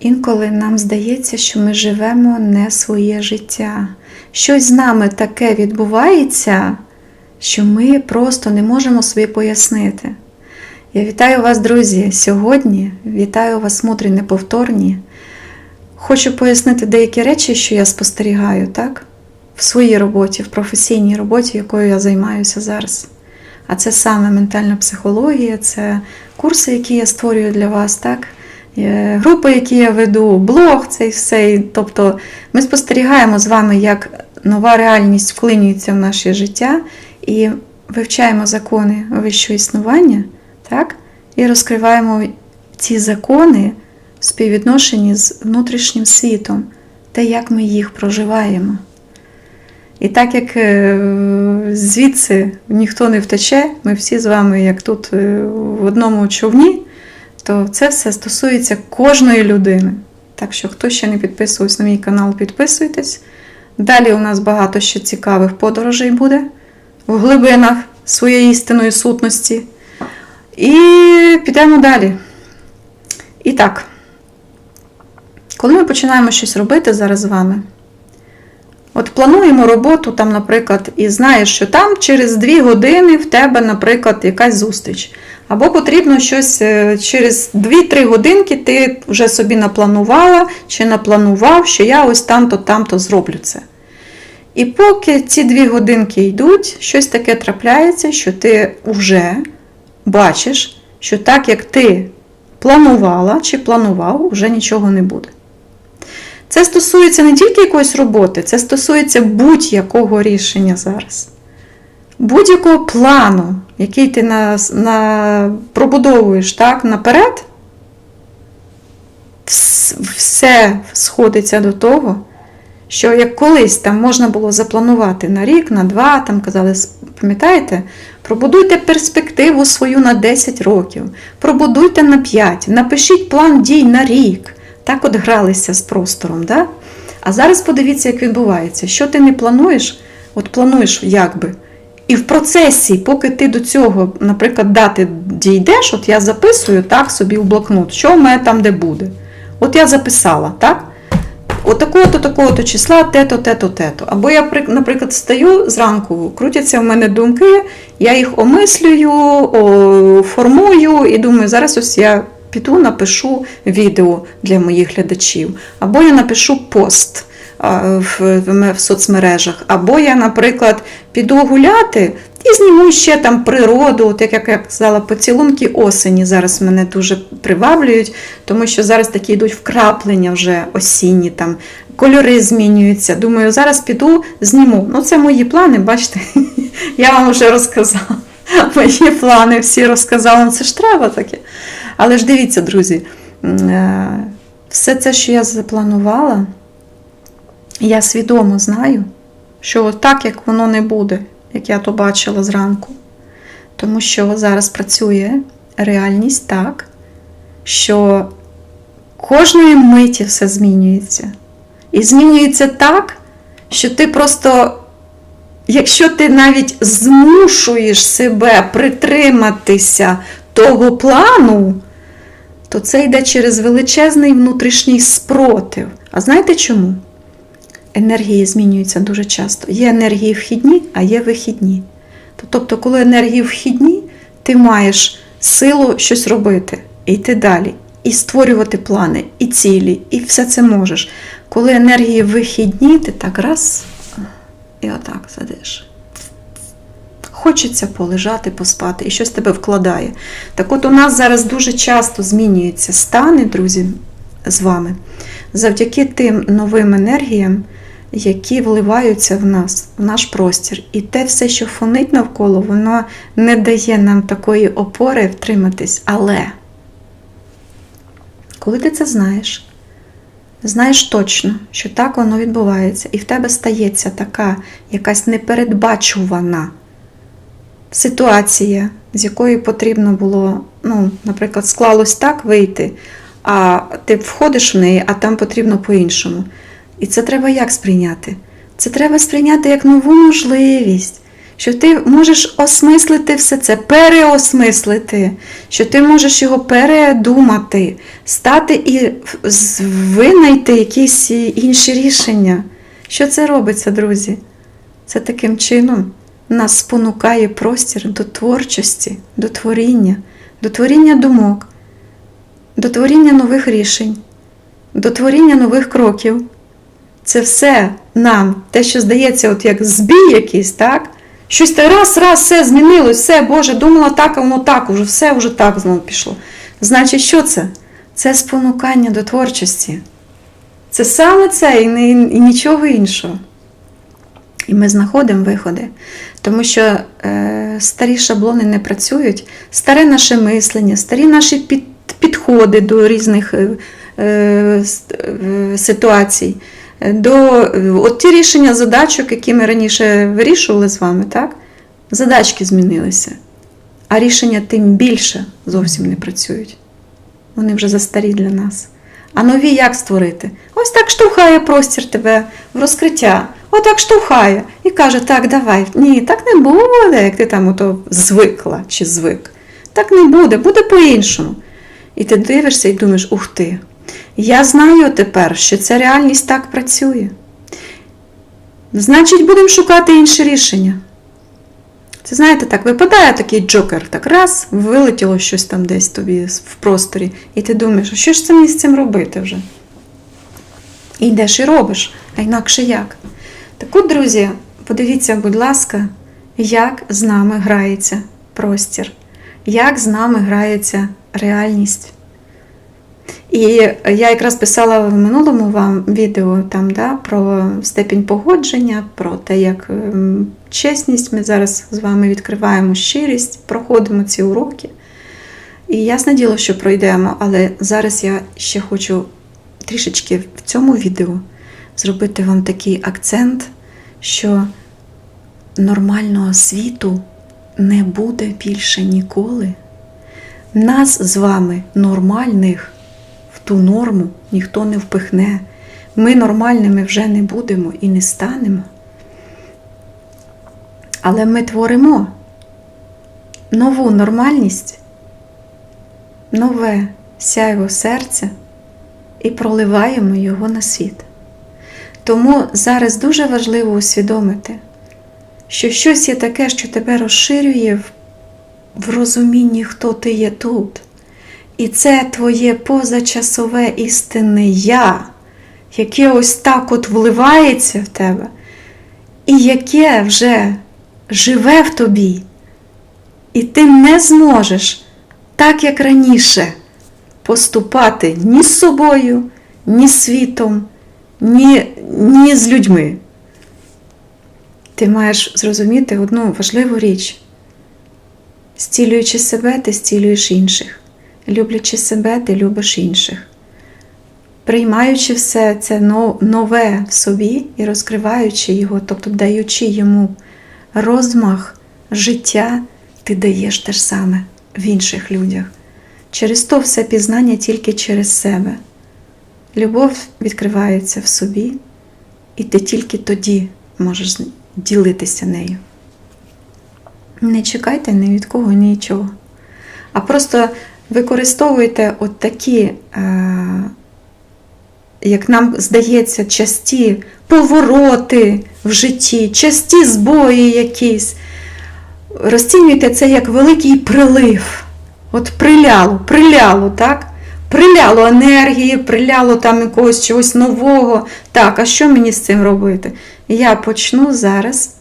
Інколи нам здається, що ми живемо не своє життя. Щось з нами таке відбувається, що ми просто не можемо собі пояснити. Я вітаю вас, друзі, сьогодні. Вітаю вас, мудрі неповторні. Хочу пояснити деякі речі, що я спостерігаю, так? В своїй роботі, в професійній роботі, якою я займаюся зараз. А це саме ментальна психологія, це курси, які я створюю для вас, так? Е, Групи, які я веду, блог, цей все. Тобто ми спостерігаємо з вами, як нова реальність вклинюється в наше життя і вивчаємо закони вищого існування, так? і розкриваємо ці закони в співвідношенні з внутрішнім світом, те, як ми їх проживаємо. І так як е, звідси ніхто не втече, ми всі з вами, як тут е, в одному човні, то це все стосується кожної людини. Так що, хто ще не підписувався на мій канал, підписуйтесь. Далі у нас багато ще цікавих подорожей буде в глибинах своєї істинної сутності. І підемо далі. І так, коли ми починаємо щось робити зараз з вами, От плануємо роботу, там, наприклад, і знаєш, що там через 2 години в тебе, наприклад, якась зустріч. Або потрібно щось е, через 2-3 годинки ти вже собі напланувала чи напланував, що я ось там-то, там-то зроблю це. І поки ці 2 годинки йдуть, щось таке трапляється, що ти вже бачиш, що так як ти планувала чи планував, вже нічого не буде. Це стосується не тільки якоїсь роботи, це стосується будь-якого рішення зараз. Будь-якого плану, який ти на, на, пробудовуєш так, наперед, все сходиться до того, що як колись там можна було запланувати на рік, на два, там казали, пам'ятаєте, пробудуйте перспективу свою на 10 років, пробудуйте на 5, напишіть план дій на рік. Так от гралися з простором. Да? А зараз подивіться, як відбувається. Що ти не плануєш, от плануєш якби. І в процесі, поки ти до цього, наприклад, дати дійдеш, от я записую так собі в блокнот, що в мене там де буде. От я записала, так? От такого-то, числа, те-то, те-то, те-то. Або я, наприклад, стаю зранку, крутяться в мене думки, я їх омислюю, формую і думаю, зараз ось я піду напишу відео для моїх глядачів, або я напишу пост в, соцмережах, або я, наприклад, піду гуляти і зніму ще там природу, от як я казала, поцілунки осені зараз мене дуже приваблюють, тому що зараз такі йдуть вкраплення вже осінні, там кольори змінюються. Думаю, зараз піду, зніму. Ну, це мої плани, бачите, я вам вже розказала. Мої плани всі розказала, це ж треба таке. Але ж дивіться, друзі, е, все це, що я запланувала, я свідомо знаю, що так, як воно не буде, як я то бачила зранку. Тому що зараз працює реальність так, що кожної миті все змінюється. І змінюється так, що ти просто, якщо ти навіть змушуєш себе притриматися того плану, то це йде через величезний внутрішній спротив. А знаєте чому? Енергії змінюються дуже часто. Є енергії вхідні, а є вихідні. Тобто, коли енергії вхідні, ти маєш силу щось робити, і йти далі, і створювати плани, і цілі, і все це можеш. Коли енергії вихідні, ти так раз і отак сидиш. Хочеться полежати, поспати, і щось тебе вкладає. Так от у нас зараз дуже часто змінюються стани, друзі, з вами, завдяки тим новим енергіям, які вливаються в нас, в наш простір. І те все, що фонить навколо, воно не дає нам такої опори втриматись. Але коли ти це знаєш, знаєш точно, що так воно відбувається, і в тебе стається така якась непередбачувана ситуація, з якої потрібно було, ну, наприклад, склалось так вийти, а ти входиш в неї, а там потрібно по-іншому. І це треба як сприйняти? Це треба сприйняти як нову можливість, що ти можеш осмислити все це, переосмислити, що ти можеш його передумати, стати і винайти якісь інші рішення. Що це робиться, друзі? Це таким чином нас спонукає простір до творчості, до творіння, до творіння думок, до творіння нових рішень, до творіння нових кроків. Це все нам, те, що здається, от як збій якийсь, так? Щось та раз, раз, все змінилось, все, Боже, думала так, а воно так, уже все вже так знову пішло. Значить, що це? Це спонукання до творчості. Це саме це і, не, і нічого іншого. І ми знаходимо виходи, тому що е, старі шаблони не працюють, старе наше мислення, старі наші під, підходи до різних е, е, е, ситуацій, до от ті рішення задачок, які ми раніше вирішували з вами, так? задачки змінилися, а рішення тим більше зовсім не працюють. Вони вже застарі для нас. А нові як створити? Ось так штовхає простір тебе в розкриття. Отак штовхає. І каже, так, давай. Ні, так не буде, як ти там ото звикла чи звик. Так не буде, буде по-іншому. І ти дивишся і думаєш, ух ти. Я знаю тепер, що ця реальність так працює. Значить, будемо шукати інше рішення. Це знаєте, так випадає такий джокер, так раз, вилетіло щось там десь тобі в просторі, і ти думаєш, а що ж це мені з цим робити вже? І йдеш і робиш, а інакше як? Так от, друзі, подивіться, будь ласка, як з нами грається простір, як з нами грається реальність. І я якраз писала в минулому вам відео там, да, про степінь погодження, про те, як ем, чесність ми зараз з вами відкриваємо щирість, проходимо ці уроки. І ясне діло, що пройдемо, але зараз я ще хочу трішечки в цьому відео зробити вам такий акцент, що нормального світу не буде більше ніколи. Нас з вами, нормальних, ту норму ніхто не впихне. Ми нормальними вже не будемо і не станемо. Але ми творимо нову нормальність, нове сяйво серця і проливаємо його на світ. Тому зараз дуже важливо усвідомити, що щось є таке, що тебе розширює в розумінні, хто ти є тут. І це твоє позачасове істинне я, яке ось так от вливається в тебе, і яке вже живе в тобі. І ти не зможеш, так як раніше, поступати ні з собою, ні з світом, ні, ні з людьми. Ти маєш зрозуміти одну важливу річ. Зцілюючи себе, ти зцілюєш інших. Люблячи себе, ти любиш інших. Приймаючи все це нове в собі і розкриваючи його, тобто даючи йому розмах життя, ти даєш те ж саме в інших людях. Через то все пізнання тільки через себе. Любов відкривається в собі, і ти тільки тоді можеш ділитися нею. Не чекайте ні від кого нічого. А просто використовуйте от такі, е, як нам здається, часті повороти в житті, часті збої якісь. Розцінюйте це як великий прилив. От приляло, приляло, так? Приляло енергії, приляло там якогось чогось нового. Так, а що мені з цим робити? Я почну зараз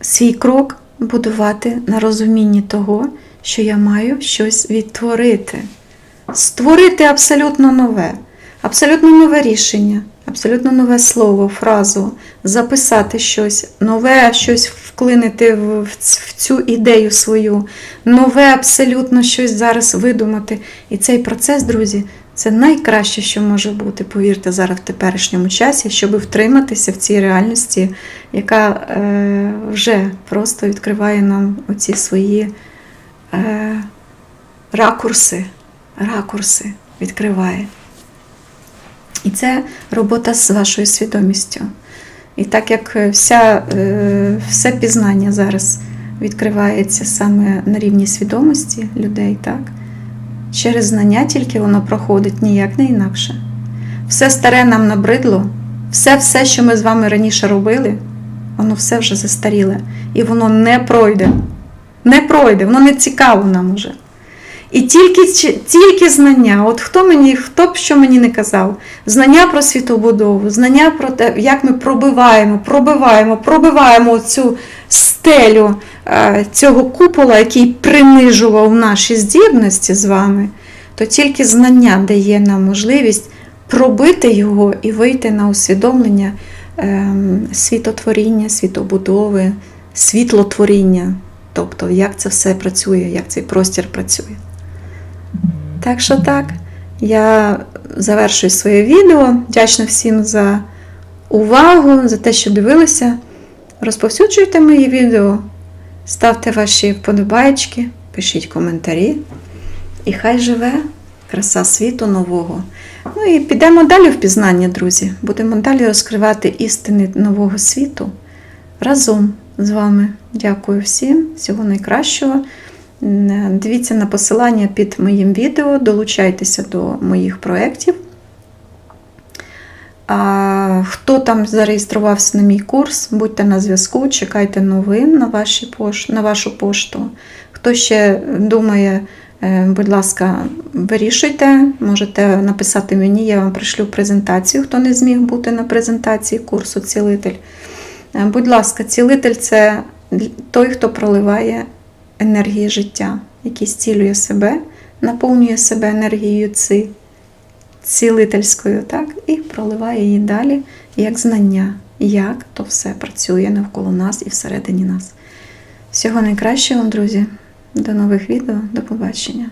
свій крок будувати на розумінні того, що я маю щось відтворити. Створити абсолютно нове, абсолютно нове рішення, абсолютно нове слово, фразу, записати щось, нове щось вклинити в, цю ідею свою, нове абсолютно щось зараз видумати. І цей процес, друзі, це найкраще, що може бути, повірте, зараз в теперішньому часі, щоб втриматися в цій реальності, яка е, вже просто відкриває нам оці свої е, ракурси, ракурси відкриває. І це робота з вашою свідомістю. І так як вся, е, все пізнання зараз відкривається саме на рівні свідомості людей, так? через знання тільки воно проходить ніяк не інакше. Все старе нам набридло, все, все, що ми з вами раніше робили, воно все вже застаріле. І воно не пройде. Не пройде, воно не цікаво нам уже. І тільки, тільки знання, от хто мені, хто б що мені не казав, знання про світобудову, знання про те, як ми пробиваємо, пробиваємо, пробиваємо цю стелю е, цього купола, який принижував наші здібності з вами, то тільки знання дає нам можливість пробити його і вийти на усвідомлення ем, світотворіння, світобудови, світлотворіння. Тобто, як це все працює, як цей простір працює. Так що так, я завершую своє відео. Вдячна всім за увагу, за те, що дивилися. Розповсюджуйте мої відео, ставте ваші вподобайки, пишіть коментарі. І хай живе краса світу нового. Ну і підемо далі в пізнання, друзі. Будемо далі розкривати істини нового світу разом з вами. Дякую всім, всього найкращого. Дивіться на посилання під моїм відео, долучайтеся до моїх проєктів. Хто там зареєструвався на мій курс, будьте на зв'язку, чекайте новин на, ваші пош... на вашу пошту. Хто ще думає, е, будь ласка, вирішуйте, можете написати мені, я вам пришлю презентацію, хто не зміг бути на презентації курсу Цілитель. Е, Будь ласка, цілитель це той, хто проливає енергії життя, який зцілює себе, наповнює себе енергією ци, цілительською, так, і проливає її далі як знання, як то все працює навколо нас і всередині нас. Всього найкращого вам, друзі. До нових відео, до побачення.